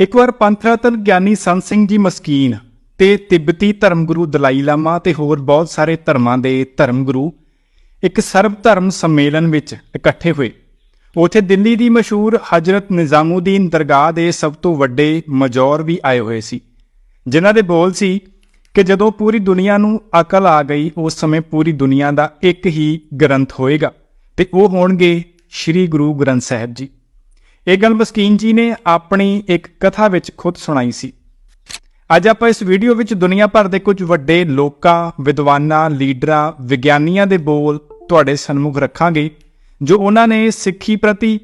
ਇੱਕ ਵਾਰ ਪੰਥ ਰਤਨ ਗਿਆਨੀ ਸੰਤ ਸਿੰਘ ਜੀ ਮਸਕੀਨ ਤੇ ਤਿੱਬਤੀ ਧਰਮ ਗੁਰੂ ਦਲਾਈ ਲਾਮਾ ਤੇ ਹੋਰ ਬਹੁਤ ਸਾਰੇ ਧਰਮਾਂ ਦੇ ਧਰਮ ਗੁਰੂ ਇੱਕ ਸਰਬ ਧਰਮ ਸੰਮੇਲਨ ਵਿੱਚ ਇਕੱਠੇ ਹੋਏ। ਉਥੇ ਦਿੱਲੀ ਦੀ ਮਸ਼ਹੂਰ ਹਜ਼ਰਤ ਨਿਜ਼ਾਮੂਦੀਨ ਦਰਗਾਹ ਦੇ ਸਭ ਤੋਂ ਵੱਡੇ ਮਜੌਰ ਵੀ ਆਏ ਹੋਏ ਸੀ। ਜਿਨ੍ਹਾਂ ਦੇ ਬੋਲ ਸੀ ਕਿ ਜਦੋਂ ਪੂਰੀ ਦੁਨੀਆ ਨੂੰ ਅਕਲ ਆ ਗਈ, ਉਸ ਸਮੇਂ ਪੂਰੀ ਦੁਨੀਆ ਦਾ ਇੱਕ ਹੀ ਗ੍ਰੰਥ ਹੋਏਗਾ ਤੇ ਉਹ ਹੋਣਗੇ ਸ੍ਰੀ ਗੁਰੂ ਗ੍ਰੰਥ ਸਾਹਿਬ ਜੀ। ਇਹ ਗੱਲ ਮਸਕੀਨ ਜੀ ਨੇ ਆਪਣੀ ਇੱਕ ਕਥਾ ਵਿੱਚ ਖੁਦ ਸੁਣਾਈ ਸੀ। ਅੱਜ ਆਪਾਂ ਇਸ ਵੀਡੀਓ ਵਿੱਚ ਦੁਨੀਆ ਭਰ ਦੇ ਕੁਝ ਵੱਡੇ ਲੋਕਾਂ, ਵਿਦਵਾਨਾਂ, ਲੀਡਰਾਂ, ਵਿਗਿਆਨੀਆਂ ਦੇ ਬੋਲ ਤੁਹਾਡੇ ਸਨਮੁਖ ਰੱਖਾਂਗੇ, ਜੋ ਉਹਨਾਂ ਨੇ ਸਿੱਖੀ ਪ੍ਰਤੀ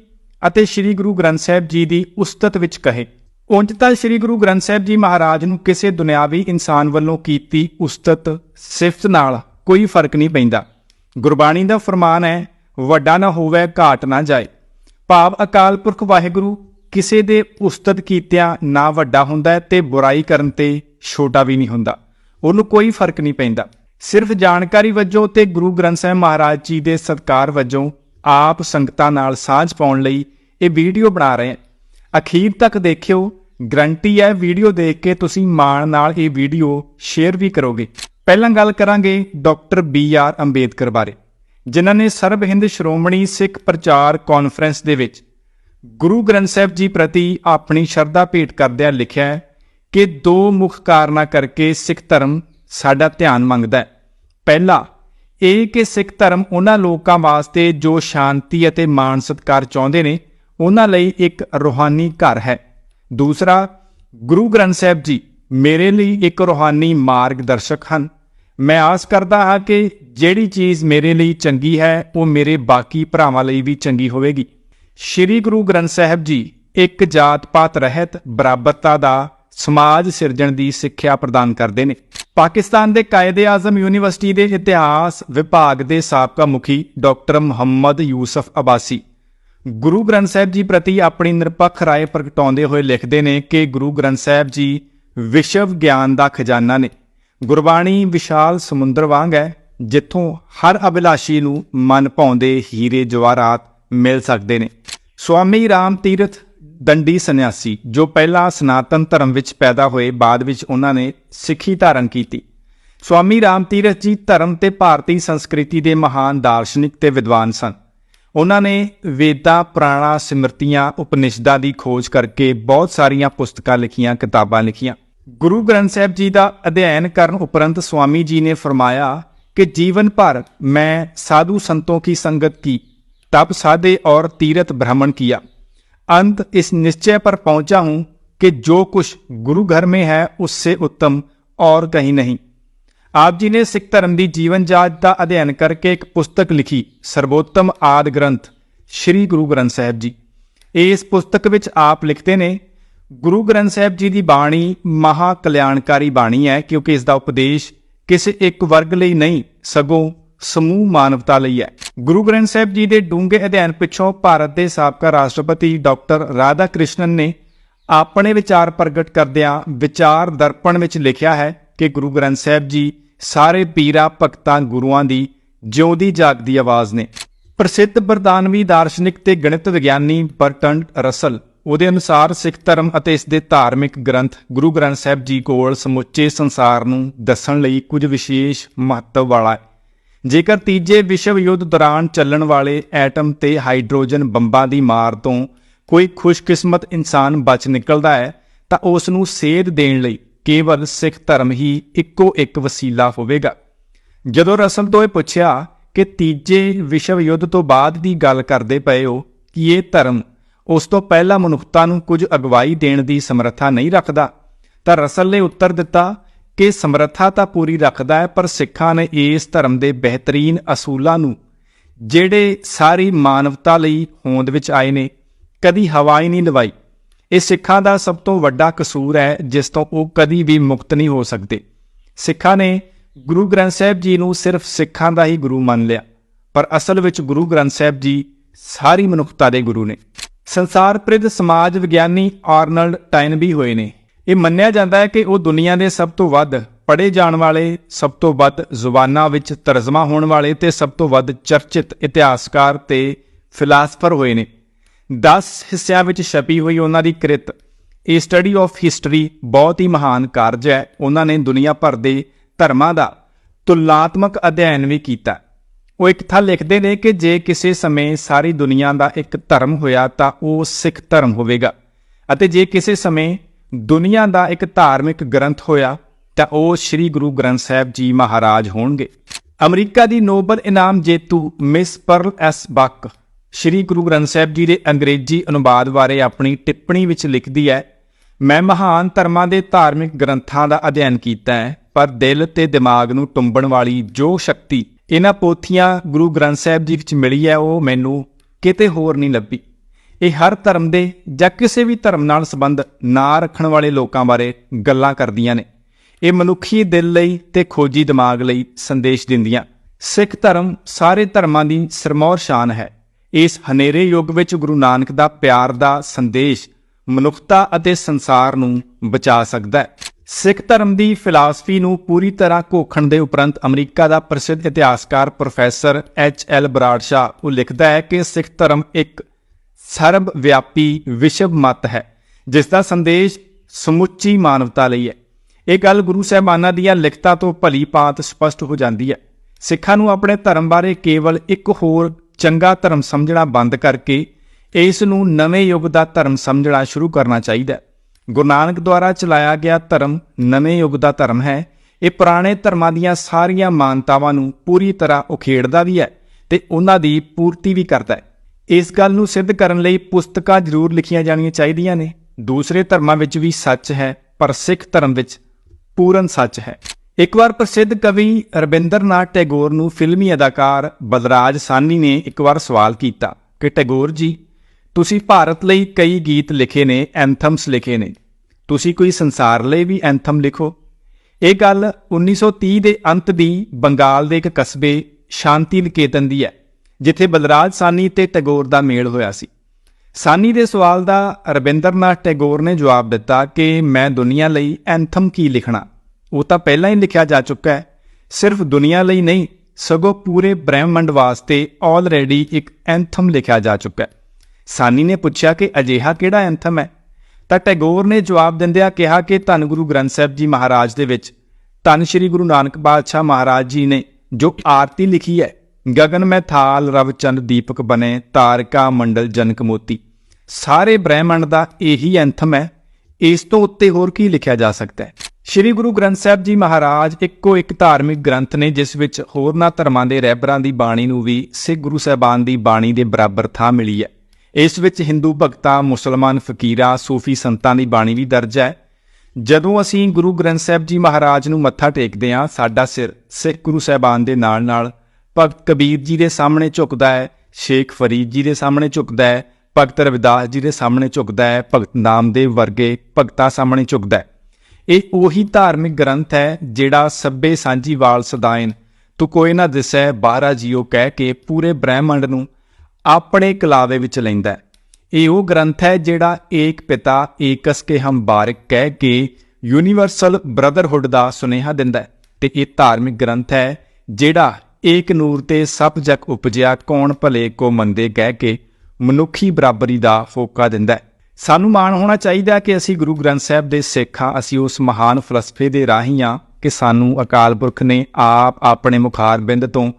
ਅਤੇ ਸ੍ਰੀ ਗੁਰੂ ਗ੍ਰੰਥ ਸਾਹਿਬ ਜੀ ਦੀ ਉਸਤਤ ਵਿੱਚ ਕਹੇ। ਉਂਝ ਤਾਂ ਸ੍ਰੀ ਗੁਰੂ ਗ੍ਰੰਥ ਸਾਹਿਬ ਜੀ ਮਹਾਰਾਜ ਨੂੰ ਕਿਸੇ ਦੁਨਿਆਵੀ ਇਨਸਾਨ ਵੱਲੋਂ ਕੀਤੀ ਉਸਤਤ ਸਿਫਤ ਨਾਲ ਕੋਈ ਫ਼ਰਕ ਨਹੀਂ ਪੈਂਦਾ। ਗੁਰਬਾਣੀ ਦਾ ਫਰਮਾਨ ਹੈ, ਵੱਡਾ ਨਾ ਹੋਵੇ, ਘਾਟ ਨਾ ਜਾਏ। ਭਾਵ ਅਕਾਲ ਪੁਰਖ ਵਾਹਿਗੁਰੂ ਕਿਸੇ ਦੇ ਉਸਤਤ ਕੀਤਿਆਂ ਨਾ ਵੱਡਾ ਹੁੰਦਾ ਹੈ ਤੇ ਬੁਰਾਈ ਕਰਨ ਤੇ ਛੋਟਾ ਵੀ ਨਹੀਂ ਹੁੰਦਾ। ਉਹਨੂੰ ਕੋਈ ਫ਼ਰਕ ਨਹੀਂ ਪੈਂਦਾ। ਸਿਰਫ ਜਾਣਕਾਰੀ ਵਜੋਂ ਤੇ ਗੁਰੂ ਗ੍ਰੰਥ ਸਾਹਿਬ ਮਹਾਰਾਜ ਜੀ ਦੇ ਸਤਕਾਰ ਵਜੋਂ ਆਪ ਸੰਗਤਾਂ ਨਾਲ ਸਾਂਝ ਪਾਉਣ ਲਈ ਇਹ ਵੀਡੀਓ ਬਣਾ ਰਹੇ ਹਾਂ। ਅਖੀਰ ਤੱਕ ਦੇਖਿਓ। ਗਰੰਟੀ ਹੈ ਵੀਡੀਓ ਦੇਖ ਕੇ ਤੁਸੀਂ ਮਾਣ ਨਾਲ ਇਹ ਵੀਡੀਓ ਸ਼ੇਅਰ ਵੀ ਕਰੋਗੇ। ਪਹਿਲਾਂ ਗੱਲ ਕਰਾਂਗੇ ਡਾਕਟਰ ਬੀ ਆਰ ਅੰਬੇਦਕਰ ਬਾਰੇ। ਜਿਨ੍ਹਾਂ ਨੇ ਸਰਬ ਹਿੰਦ ਸ਼੍ਰੋਮਣੀ ਸਿੱਖ ਪ੍ਰਚਾਰ ਕਾਨਫਰੰਸ ਦੇ ਵਿੱਚ ਗੁਰੂ ਗ੍ਰੰਥ ਸਾਹਿਬ ਜੀ ਪ੍ਰਤੀ ਆਪਣੀ ਸ਼ਰਧਾ ਭੇਟ ਕਰਦਿਆਂ ਲਿਖਿਆ ਹੈ ਕਿ ਦੋ ਮੁੱਖ ਕਾਰਨਾਂ ਕਰਕੇ ਸਿੱਖ ਧਰਮ ਸਾਡਾ ਧਿਆਨ ਮੰਗਦਾ ਹੈ। ਪਹਿਲਾ, ਇਹ ਕਿ ਸਿੱਖ ਧਰਮ ਉਹਨਾਂ ਲੋਕਾਂ ਵਾਸਤੇ ਜੋ ਸ਼ਾਂਤੀ ਅਤੇ ਮਾਣ ਸਤਕਾਰ ਚਾਹੁੰਦੇ ਨੇ, ਉਹਨਾਂ ਲਈ ਇੱਕ ਰੂਹਾਨੀ ਘਰ ਹੈ। ਦੂਸਰਾ, ਗੁਰੂ ਗ੍ਰੰਥ ਸਾਹਿਬ ਜੀ ਮੇਰੇ ਲਈ ਇੱਕ ਰੂਹਾਨੀ ਮਾਰਗਦਰਸ਼ਕ ਹਨ। ਮੈਂ ਆਸ ਕਰਦਾ ਹਾਂ ਕਿ ਜਿਹੜੀ ਚੀਜ਼ ਮੇਰੇ ਲਈ ਚੰਗੀ ਹੈ, ਉਹ ਮੇਰੇ ਬਾਕੀ ਭਰਾਵਾਂ ਲਈ ਵੀ ਚੰਗੀ ਹੋਵੇਗੀ। ਸ੍ਰੀ ਗੁਰੂ ਗ੍ਰੰਥ ਸਾਹਿਬ ਜੀ ਇੱਕ ਜਾਤ-ਪਾਤ ਰਹਿਤ ਬਰਾਬਰਤਾ ਦਾ ਸਮਾਜ ਸਿਰਜਣ ਦੀ ਸਿੱਖਿਆ ਪ੍ਰਦਾਨ ਕਰਦੇ ਨੇ। ਪਾਕਿਸਤਾਨ ਦੇ ਕਾਇਦੇ ਆਜ਼ਮ ਯੂਨੀਵਰਸਿਟੀ ਦੇ ਇਤਿਹਾਸ ਵਿਭਾਗ ਦੇ ਸਾਬਕਾ ਮੁਖੀ ਡਾਕਟਰ ਮੁਹੰਮਦ ਯੂਸਫ ਅਬਾਸੀ। ਗੁਰੂ ਗ੍ਰੰਥ ਸਾਹਿਬ ਜੀ ਪ੍ਰਤੀ ਆਪਣੀ ਨਿਰਪੱਖ ਰਾਏ ਪ੍ਰਗਟਾਉਂਦੇ ਹੋਏ ਲਿਖਦੇ ਨੇ ਕਿ ਗੁਰੂ ਗ੍ਰੰਥ ਸਾਹਿਬ ਜੀ ਵਿਸ਼ਵ ਗਿਆਨ ਦਾ ਖਜ਼ਾਨਾ ਨੇ। ਗੁਰਬਾਣੀ ਵਿਸ਼ਾਲ ਸਮੁੰਦਰ ਵਾਂਗ ਹੈ, ਜਿੱਥੋਂ ਹਰ ਅਭਿਲਾਸ਼ੀ ਨੂੰ ਮਨ ਭਾਉਂਦੇ ਹੀਰੇ ਜਵਾਹਰਾਤ ਮਿਲ ਸਕਦੇ ਨੇ। ਸਵਾਮੀ ਰਾਮ ਤੀਰਥ ਦੰਡੀ ਸੰਨਿਆਸੀ, ਜੋ ਪਹਿਲਾਂ ਸਨਾਤਨ ਧਰਮ ਵਿੱਚ ਪੈਦਾ ਹੋਏ, ਬਾਅਦ ਵਿੱਚ ਉਹਨਾਂ ਨੇ ਸਿੱਖੀ ਧਾਰਨ ਕੀਤੀ। ਸਵਾਮੀ ਰਾਮ ਤੀਰਥ ਜੀ ਧਰਮ ਤੇ ਭਾਰਤੀ ਸੰਸਕ੍ਰਿਤੀ ਦੇ ਮਹਾਨ ਦਾਰਸ਼ਨਿਕ ਤੇ ਵਿਦਵਾਨ ਸਨ। ਉਹਨਾਂ ਨੇ ਵੇਦਾਂ, ਪ੍ਰਾਣਾ, ਸਿਮਰਤੀਆਂ, ਉਪਨਿਸ਼ਦਾਂ ਦੀ ਖੋਜ ਕਰਕੇ ਬਹੁਤ ਸਾਰੀਆਂ ਪੁਸਤਕਾਂ ਲਿਖੀਆਂ, ਕਿਤਾਬਾਂ ਲਿਖੀਆਂ। ਗੁਰੂ ਗ੍ਰੰਥ ਸਾਹਿਬ ਜੀ ਦਾ ਅਧਿਐਨ ਕਰਨ ਉਪਰੰਤ ਸਵਾਮੀ ਜੀ ਨੇ ਫਰਮਾਇਆ ਕਿ ਜੀਵਨ ਭਰ ਮੈਂ ਸਾਧੂ ਸੰਤੋं की संगत की तप साधे और तीर्थ भ्रमण किया अंत इस निश्चय पर पहुंचा हूं कि जो कुछ गुरु घर में है उससे उत्तम और कहीं नहीं ਆਪ ਜੀ ਨੇ ਸਿੱਖ ਧਰਮ ਦੀ ਜੀਵਨ ਜਾਂਚ ਦਾ ਅਧਿਐਨ ਕਰਕੇ ਇੱਕ ਪੁਸਤਕ ਲਿਖੀ ਸਰਵੋਤਮ ਆਦ ਗ੍ਰੰਥ ਸ੍ਰੀ ਗੁਰੂ ਗ੍ਰੰਥ ਸਾਹਿਬ ਜੀ ਇਸ ਪੁਸਤਕ ਵਿੱਚ ਆਪ ਲਿਖਦੇ ਨੇ ਗੁਰੂ ਗ੍ਰੰਥ ਸਾਹਿਬ ਜੀ ਦੀ ਬਾਣੀ ਮਹਾ ਕਲਿਆਣਕਾਰੀ ਬਾਣੀ ਹੈ, ਕਿਉਂਕਿ ਇਸ ਦਾ ਉਪਦੇਸ਼ ਕਿਸੇ ਇੱਕ ਵਰਗ ਲਈ ਨਹੀਂ, ਸਗੋਂ ਸਮੂਹ ਮਾਨਵਤਾ ਲਈ ਹੈ। ਗੁਰੂ ਗ੍ਰੰਥ ਸਾਹਿਬ ਜੀ ਦੇ ਡੂੰਘੇ ਅਧਿਐਨ ਪਿੱਛੋਂ ਭਾਰਤ ਦੇ ਸਾਬਕਾ ਰਾਸ਼ਟਰਪਤੀ ਡਾਕਟਰ ਰਾਧਾ ਕ੍ਰਿਸ਼ਨਨ ਨੇ ਆਪਣੇ ਵਿਚਾਰ ਪ੍ਰਗਟ ਕਰਦਿਆਂ ਵਿਚਾਰ ਦਰਪਣ ਵਿੱਚ ਲਿਖਿਆ ਹੈ ਕਿ ਗੁਰੂ ਗ੍ਰੰਥ ਸਾਹਿਬ ਜੀ ਸਾਰੇ ਪੀਰਾ ਭਗਤਾਂ ਗੁਰੂਆਂ ਦੀ ਜਿਉਂਦੀ ਜਾਗਦੀ ਆਵਾਜ਼ ਨੇ। ਪ੍ਰਸਿੱਧ ਬਰਤਾਨਵੀ ਦਾਰਸ਼ਨਿਕ ਤੇ ਗਣਿਤ ਵਿਗਿਆਨੀ ਬਰਟੰਡ ਰਸਲ ਉਹਦੇ ਅਨੁਸਾਰ ਸਿੱਖ ਧਰਮ ਅਤੇ ਇਸ ਦੇ ਧਾਰਮਿਕ ਗ੍ਰੰਥ ਗੁਰੂ ਗ੍ਰੰਥ ਸਾਹਿਬ ਜੀ ਕੋਲ ਸਮੁੱਚੇ ਸੰਸਾਰ ਨੂੰ ਦੱਸਣ ਲਈ ਕੁਝ ਵਿਸ਼ੇਸ਼ ਮਹੱਤਵ ਵਾਲਾ ਹੈ। ਜੇਕਰ ਤੀਜੇ ਵਿਸ਼ਵ ਯੁੱਧ ਦੌਰਾਨ ਚੱਲਣ ਵਾਲੇ ਐਟਮ ਤੇ ਹਾਈਡਰੋਜਨ ਬੰਬਾਂ ਦੀ ਮਾਰ ਤੋਂ ਕੋਈ ਖੁਸ਼ਕਿਸਮਤ ਇਨਸਾਨ ਬਚ ਨਿਕਲਦਾ ਹੈ, ਤਾਂ ਉਸ ਨੂੰ ਸੇਧ ਦੇਣ ਲਈ ਕੇਵਲ ਸਿੱਖ ਧਰਮ ਹੀ ਇੱਕੋ ਇੱਕ ਵਸੀਲਾ ਹੋਵੇਗਾ। ਜਦੋਂ ਰਸਮ ਤੋਂ ਇਹ ਪੁੱਛਿਆ ਕਿ ਤੀਜੇ ਵਿਸ਼ਵ ਯੁੱਧ ਤੋਂ ਬਾਅਦ ਦੀ ਗੱਲ ਕਰਦੇ ਪਏ ਹੋ ਕਿ ਇਹ ਧਰਮ ਉਸ ਤੋਂ ਪਹਿਲਾਂ ਮਨੁੱਖਤਾ ਨੂੰ ਕੁਝ ਅਗਵਾਈ ਦੇਣ ਦੀ ਸਮਰੱਥਾ ਨਹੀਂ ਰੱਖਦਾ, ਤਾਂ ਰਸਲ ਨੇ ਉੱਤਰ ਦਿੱਤਾ ਕਿ ਸਮਰੱਥਾ ਤਾਂ ਪੂਰੀ ਰੱਖਦਾ ਹੈ, ਪਰ ਸਿੱਖਾਂ ਨੇ ਇਸ ਧਰਮ ਦੇ ਬਿਹਤਰੀਨ ਅਸੂਲਾਂ ਨੂੰ, ਜਿਹੜੇ ਸਾਰੀ ਮਾਨਵਤਾ ਲਈ ਹੋਂਦ ਵਿੱਚ ਆਏ ਨੇ, ਕਦੀ ਹਵਾ ਹੀ ਨਹੀਂ ਲਵਾਈ। ਇਹ ਸਿੱਖਾਂ ਦਾ ਸਭ ਤੋਂ ਵੱਡਾ ਕਸੂਰ ਹੈ, ਜਿਸ ਤੋਂ ਉਹ ਕਦੀ ਵੀ ਮੁਕਤ ਨਹੀਂ ਹੋ ਸਕਦੇ। ਸਿੱਖਾਂ ਨੇ ਗੁਰੂ ਗ੍ਰੰਥ ਸਾਹਿਬ ਜੀ ਨੂੰ ਸਿਰਫ ਸਿੱਖਾਂ ਦਾ ਹੀ ਗੁਰੂ ਮੰਨ ਲਿਆ, ਪਰ ਅਸਲ ਵਿੱਚ ਗੁਰੂ ਗ੍ਰੰਥ ਸਾਹਿਬ ਜੀ ਸਾਰੀ ਮਨੁੱਖਤਾ ਦੇ ਗੁਰੂ ਨੇ। ਸੰਸਾਰ ਪ੍ਰਸਿੱਧ ਸਮਾਜ ਵਿਗਿਆਨੀ ਆਰਨਲਡ ਟਾਈਨਬੀ ਹੋਏ ਨੇ। ਇਹ ਮੰਨਿਆ ਜਾਂਦਾ ਹੈ ਕਿ ਉਹ ਦੁਨੀਆ ਦੇ ਸਭ ਤੋਂ ਵੱਧ ਪੜ੍ਹੇ ਜਾਣ ਵਾਲੇ, ਸਭ ਤੋਂ ਵੱਧ ਜ਼ੁਬਾਨਾਂ ਵਿੱਚ ਤਰਜਮਾ ਹੋਣ ਵਾਲੇ ਤੇ ਸਭ ਤੋਂ ਵੱਧ ਚਰਚਿਤ ਇਤਿਹਾਸਕਾਰ ਤੇ ਫਿਲਾਸਫਰ ਹੋਏ ਨੇ। 10 ਹਿੱਸਿਆਂ ਵਿੱਚ ਛਪੀ ਹੋਈ ਉਹਨਾਂ ਦੀ ਕ੍ਰਿਤ ਇਹ ਸਟੱਡੀ ਆਫ ਹਿਸਟਰੀ ਬਹੁਤ ਹੀ ਮਹਾਨ ਕਾਰਜ ਹੈ। ਉਹਨਾਂ ਨੇ ਦੁਨੀਆ ਭਰ ਦੇ ਧਰਮਾਂ ਦਾ ਤੁਲਨਾਤਮਕ ਅਧਿਐਨ ਵੀ ਕੀਤਾ। ਉਹ ਇੱਕ ਥਾਂ ਲਿਖਦੇ ਨੇ ਕਿ ਜੇ ਕਿਸੇ ਸਮੇਂ ਸਾਰੀ ਦੁਨੀਆ ਦਾ ਇੱਕ ਧਰਮ ਹੋਇਆ ਤਾਂ ਉਹ ਸਿੱਖ ਧਰਮ ਹੋਵੇਗਾ। ਅਤੇ ਜੇ ਕਿਸੇ ਸਮੇਂ ਦੁਨੀਆ ਦਾ ਇੱਕ ਧਾਰਮਿਕ ਗ੍ਰੰਥ ਹੋਇਆ ਤਾਂ ਉਹ ਸ੍ਰੀ ਗੁਰੂ ਗ੍ਰੰਥ ਸਾਹਿਬ ਜੀ ਮਹਾਰਾਜ ਹੋਣਗੇ। ਅਮਰੀਕਾ ਦੀ ਨੋਬਲ ਇਨਾਮ ਜੇਤੂ miss Pearl S Buck Sri Guru Granth Sahib ji ਦੇ ਅੰਗਰੇਜ਼ੀ ਅਨੁਵਾਦ ਬਾਰੇ ਆਪਣੀ ਟਿੱਪਣੀ ਵਿੱਚ ਲਿਖਦੀ ਹੈ, ਮੈਂ ਮਹਾਨ ਧਰਮਾਂ ਦੇ ਧਾਰਮਿਕ ਗ੍ਰੰਥਾਂ ਦਾ ਅਧਿਐਨ ਕੀਤਾ ਹੈ, ਪਰ ਦਿਲ ਤੇ ਦਿਮਾਗ ਨੂੰ ਟੁੰਬਣ ਵਾਲੀ ਜੋ ਸ਼ਕਤੀ ਇਹਨਾਂ ਪੋਥੀਆਂ ਗੁਰੂ ਗ੍ਰੰਥ ਸਾਹਿਬ ਜੀ ਵਿੱਚ ਮਿਲੀ ਹੈ, ਉਹ ਮੈਨੂੰ ਕਿਤੇ ਹੋਰ ਨਹੀਂ ਲੱਭੀ। ਇਹ ਹਰ ਧਰਮ ਦੇ ਜਾਂ ਕਿਸੇ ਵੀ ਧਰਮ ਨਾਲ ਸੰਬੰਧ ਨਾ ਰੱਖਣ ਵਾਲੇ ਲੋਕਾਂ ਬਾਰੇ ਗੱਲਾਂ ਕਰਦੀਆਂ ਨੇ। ਇਹ ਮਨੁੱਖੀ ਦਿਲ ਲਈ ਤੇ ਖੋਜੀ ਦਿਮਾਗ ਲਈ ਸੰਦੇਸ਼ ਦਿੰਦੀਆਂ। ਸਿੱਖ ਧਰਮ ਸਾਰੇ ਧਰਮਾਂ ਦੀ ਸਰਮੌਰ ਸ਼ਾਨ ਹੈ। ਇਸ ਹਨੇਰੇ ਯੁੱਗ ਵਿੱਚ ਗੁਰੂ ਨਾਨਕ ਦਾ ਪਿਆਰ ਦਾ ਸੰਦੇਸ਼ ਮਨੁੱਖਤਾ ਅਤੇ ਸੰਸਾਰ ਨੂੰ ਬਚਾ ਸਕਦਾ ਹੈ। ਸਿੱਖ ਧਰਮ ਦੀ ਫਿਲਾਸਫੀ ਨੂੰ ਪੂਰੀ ਤਰ੍ਹਾਂ ਘੋਖਣ ਦੇ ਉਪਰੰਤ ਅਮਰੀਕਾ ਦਾ ਪ੍ਰਸਿੱਧ ਇਤਿਹਾਸਕਾਰ professor H L Brar Bradshaw ਉਹ ਲਿਖਦਾ ਹੈ ਕਿ ਸਿੱਖ ਧਰਮ ਇੱਕ ਸਰਬ ਵਿਆਪੀ ਵਿਸ਼ਵ ਮਤ ਹੈ, ਜਿਸ ਦਾ ਸੰਦੇਸ਼ ਸਮੁੱਚੀ ਮਾਨਵਤਾ ਲਈ ਹੈ। ਇਹ ਗੱਲ ਗੁਰੂ ਸਾਹਿਬਾਨਾਂ ਦੀਆਂ ਲਿਖਤਾਂ ਤੋਂ ਭਲੀ ਭਾਂਤ ਸਪਸ਼ਟ ਹੋ ਜਾਂਦੀ ਹੈ। ਸਿੱਖਾਂ ਨੂੰ ਆਪਣੇ ਧਰਮ ਬਾਰੇ ਕੇਵਲ ਇੱਕ ਹੋਰ ਚੰਗਾ ਧਰਮ ਸਮਝਣਾ ਬੰਦ ਕਰਕੇ ਇਸ ਨੂੰ ਨਵੇਂ ਯੁੱਗ ਦਾ ਧਰਮ ਸਮਝਣਾ ਸ਼ੁਰੂ ਕਰਨਾ ਚਾਹੀਦਾ ਹੈ। ਗੁਰੂ ਨਾਨਕ ਦੁਆਰਾ ਚਲਾਇਆ ਗਿਆ ਧਰਮ ਨਵੇਂ ਯੁੱਗ ਦਾ ਧਰਮ ਹੈ। ਇਹ ਪੁਰਾਣੇ ਧਰਮਾਂ ਦੀਆਂ ਸਾਰੀਆਂ ਮਾਨਤਾਵਾਂ ਨੂੰ ਪੂਰੀ ਤਰ੍ਹਾਂ ਉਖੇੜਦਾ ਵੀ ਹੈ ਤੇ ਉਹਨਾਂ ਦੀ ਪੂਰਤੀ ਵੀ ਕਰਦਾ ਹੈ। ਇਸ ਗੱਲ ਨੂੰ ਸਿੱਧ ਕਰਨ ਲਈ ਪੁਸਤਕਾਂ ਜ਼ਰੂਰ ਲਿਖੀਆਂ ਜਾਣੀਆਂ ਚਾਹੀਦੀਆਂ ਨੇ। ਦੂਸਰੇ ਧਰਮਾਂ ਵਿੱਚ ਵੀ ਸੱਚ ਹੈ, ਪਰ ਸਿੱਖ ਧਰਮ ਵਿੱਚ ਪੂਰਨ ਸੱਚ ਹੈ। ਇੱਕ ਵਾਰ ਪ੍ਰਸਿੱਧ ਕਵੀ ਰਵਿੰਦਰਨਾਥ ਟੈਗੋਰ ਨੂੰ ਫਿਲਮੀ ਅਦਾਕਾਰ ਬਲਰਾਜ ਸਾਨੀ ਨੇ ਇੱਕ ਵਾਰ ਸਵਾਲ ਕੀਤਾ ਕਿ, ਟੈਗੋਰ ਜੀ, ਤੁਸੀਂ ਭਾਰਤ ਲਈ ਕਈ ਗੀਤ ਲਿਖੇ ਨੇ, ਐਂਥਮਸ ਲਿਖੇ ਨੇ। ਤੁਸੀਂ ਕੋਈ ਸੰਸਾਰ ਲਈ ਵੀ ਐਂਥਮ ਲਿਖੋ। ਇਹ ਗੱਲ 1930 ਦੇ ਅੰਤ ਦੀ ਬੰਗਾਲ ਦੇ ਇੱਕ ਕਸਬੇ ਸ਼ਾਂਤੀ ਨਿਕੇਤਨ ਦੀ ਹੈ, ਜਿੱਥੇ ਬਲਰਾਜ ਸਾਨੀ ਤੇ ਟੈਗੋਰ ਦਾ ਮੇਲ ਹੋਇਆ ਸੀ। ਸਾਨੀ ਦੇ ਸਵਾਲ ਦਾ ਰਵਿੰਦਰਨਾਥ ਟੈਗੋਰ ਨੇ ਜਵਾਬ ਦਿੱਤਾ ਕਿ ਮੈਂ ਦੁਨੀਆ ਲਈ ਐਂਥਮ ਕੀ ਲਿਖਣਾ? ਉਹ ਤਾਂ ਪਹਿਲਾਂ ਹੀ ਲਿਖਿਆ ਜਾ ਚੁੱਕਾ ਹੈ। ਸਿਰਫ ਦੁਨੀਆ ਲਈ ਨਹੀਂ, ਸਗੋਂ ਪੂਰੇ ਬ੍ਰਹਿਮੰਡ ਵਾਸਤੇ ਆਲਰੇਡੀ ਇੱਕ ਐਂਥਮ ਲਿਖਿਆ ਜਾ ਚੁੱਕਾ ਹੈ। ਸਾਨੀ ਨੇ ਪੁੱਛਿਆ ਕਿ ਅਜਿਹਾ ਕਿਹੜਾ ਐਂਥਮ ਹੈ? ਤਾਂ ਟੈਗੋਰ ਨੇ ਜਵਾਬ ਦਿੰਦਿਆਂ ਕਿਹਾ ਕਿ ਧੰਨ ਗੁਰੂ ਗ੍ਰੰਥ ਸਾਹਿਬ ਜੀ ਮਹਾਰਾਜ ਦੇ ਵਿੱਚ, ਧੰਨ ਸ਼੍ਰੀ ਗੁਰੂ ਨਾਨਕ ਬਾਦਸ਼ਾਹ ਮਹਾਰਾਜ ਜੀ ਨੇ ਜੋ ਆਰਤੀ ਲਿਖੀ ਹੈ, ਗਗਨ ਮੈਂ ਥਾਲ ਰਵਚੰਦ ਦੀਪਕ ਬਨੇ ਤਾਰਕਾ ਮੰਡਲ ਜਨਕ ਮੋਤੀ। ਸਾਰੇ ਬ੍ਰਹਿਮੰਡ ਦਾ ਇਹੀ ਐਂਥਮ ਹੈ, ਇਸ ਤੋਂ ਉੱਤੇ ਹੋਰ ਕੀ ਲਿਖਿਆ ਜਾ ਸਕਦਾ ਹੈ? ਸ਼੍ਰੀ ਗੁਰੂ ਗ੍ਰੰਥ ਸਾਹਿਬ ਜੀ ਮਹਾਰਾਜ ਇੱਕੋ ਇੱਕ ਧਾਰਮਿਕ ਗ੍ਰੰਥ ਨੇ, ਜਿਸ ਵਿੱਚ ਹੋਰਨਾਂ ਧਰਮਾਂ ਦੇ ਰਹਿਬਰਾਂ ਦੀ ਬਾਣੀ ਨੂੰ ਵੀ, ਸਿੱਖ ਗੁਰੂ ਸਾਹਿਬਾਨ ਦੀ ਬਾਣੀ ਦੇ ਬਰਾਬਰ ਥਾਂ ਮਿਲੀ ਹੈ। ਇਸ ਵਿੱਚ ਹਿੰਦੂ ਭਗਤਾਂ, ਮੁਸਲਮਾਨ ਫਕੀਰਾਂ, ਸੂਫੀ ਸੰਤਾਂ ਦੀ ਬਾਣੀ ਵੀ ਦਰਜ ਹੈ। ਜਦੋਂ ਅਸੀਂ ਗੁਰੂ ਗ੍ਰੰਥ ਸਾਹਿਬ ਜੀ ਮਹਾਰਾਜ ਨੂੰ ਮੱਥਾ ਟੇਕਦੇ ਹਾਂ, ਸਾਡਾ ਸਿਰ ਸਿੱਖ ਗੁਰੂ ਸਾਹਿਬਾਨ ਦੇ ਨਾਲ-ਨਾਲ ਭਗਤ ਕਬੀਰ ਜੀ ਦੇ ਸਾਹਮਣੇ ਝੁਕਦਾ ਹੈ, ਸ਼ੇਖ ਫਰੀਦ ਜੀ ਦੇ ਸਾਹਮਣੇ ਝੁਕਦਾ ਹੈ, ਭਗਤ ਰਵਿਦਾਸ ਜੀ ਦੇ ਸਾਹਮਣੇ ਝੁਕਦਾ ਹੈ, ਭਗਤ ਨਾਮਦੇਵ ਵਰਗੇ ਭਗਤਾਂ ਸਾਹਮਣੇ ਝੁਕਦਾ ਹੈ। ਇਹ ਉਹੀ ਧਾਰਮਿਕ ਗ੍ਰੰਥ ਹੈ ਜਿਹੜਾ ਸੱਬੇ ਸਾਂਝੀਵਾਲ ਸਦਾਇਨ, ਤੂੰ ਕੋਈ ਨਾ ਦਿਸੈ, ਬਾਹਰਾ ਜੀਓ ਕਹਿ ਕੇ ਪੂਰੇ ਬ੍ਰਹਿਮੰਡ ਨੂੰ ਆਪਣੇ ਕਲਾਵੇ ਵਿੱਚ ਲੈਂਦਾ ਹੈ। ਇਹ ਉਹ ਗ੍ਰੰਥ ਹੈ ਜਿਹੜਾ ਏਕ ਪਿਤਾ ਏਕਸ ਕੇ ਹਮ ਬਾਰਿਕ ਕਹਿ ਕੇ ਯੂਨੀਵਰਸਲ ਬ੍ਰਦਰਹੁੱਡ ਦਾ ਸੁਨੇਹਾ ਦਿੰਦਾ ਹੈ। ਤੇ ਇਹ ਧਾਰਮਿਕ ਗ੍ਰੰਥ ਹੈ ਜਿਹੜਾ ਏਕ ਨੂਰ ਤੇ ਸਭ ਜਗ ਉਪਜਿਆ ਕੌਣ ਭਲੇ ਕੋ ਮੰਦੇ ਕਹਿ ਕੇ ਮਨੁੱਖੀ ਬਰਾਬਰੀ ਦਾ ਫੋਕਾ ਦਿੰਦਾ ਹੈ। ਸਾਨੂੰ ਮਾਣ ਹੋਣਾ ਚਾਹੀਦਾ ਕਿ ਅਸੀਂ ਗੁਰੂ ਗ੍ਰੰਥ ਸਾਹਿਬ ਦੇ ਸਿੱਖ ਹਾਂ ਅਸੀਂ ਉਸ ਮਹਾਨ ਫਲਸਫੇ ਦੇ ਰਾਹੀਂ ਹਾਂ ਕਿ ਸਾਨੂੰ ਅਕਾਲ ਪੁਰਖ ਨੇ ਆਪ ਆਪਣੇ ਮੁਖਾਰਬਿੰਦ ਤੋਂ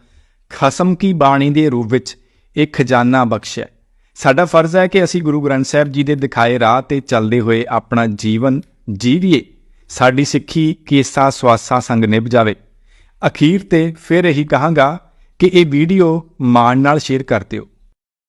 ਖਸਮ ਕੀ ਬਾਣੀ ਦੇ ਰੂਪ ਵਿੱਚ ਇਹ ਖਜ਼ਾਨਾ ਬਖਸ਼ਿਆ ਸਾਡਾ ਫਰਜ਼ ਹੈ ਕਿ ਅਸੀਂ ਗੁਰੂ ਗ੍ਰੰਥ ਸਾਹਿਬ ਜੀ ਦੇ ਦਿਖਾਏ ਰਾਹ ਤੇ ਚੱਲਦੇ ਹੋਏ ਆਪਣਾ ਜੀਵਨ ਜੀਵੀਏ। ਸਾਡੀ ਸਿੱਖੀ ਕੇਸਾ ਸਵਾਸਾ ਸੰਗ ਨਿਭ ਜਾਵੇ। ਅਖੀਰ ਤੇ ਫਿਰ ਇਹੀ ਕਹਾਂਗਾ ਕਿ ਇਹ ਵੀਡੀਓ ਮਾਣ ਨਾਲ ਸ਼ੇਅਰ ਕਰ ਦਿਓ।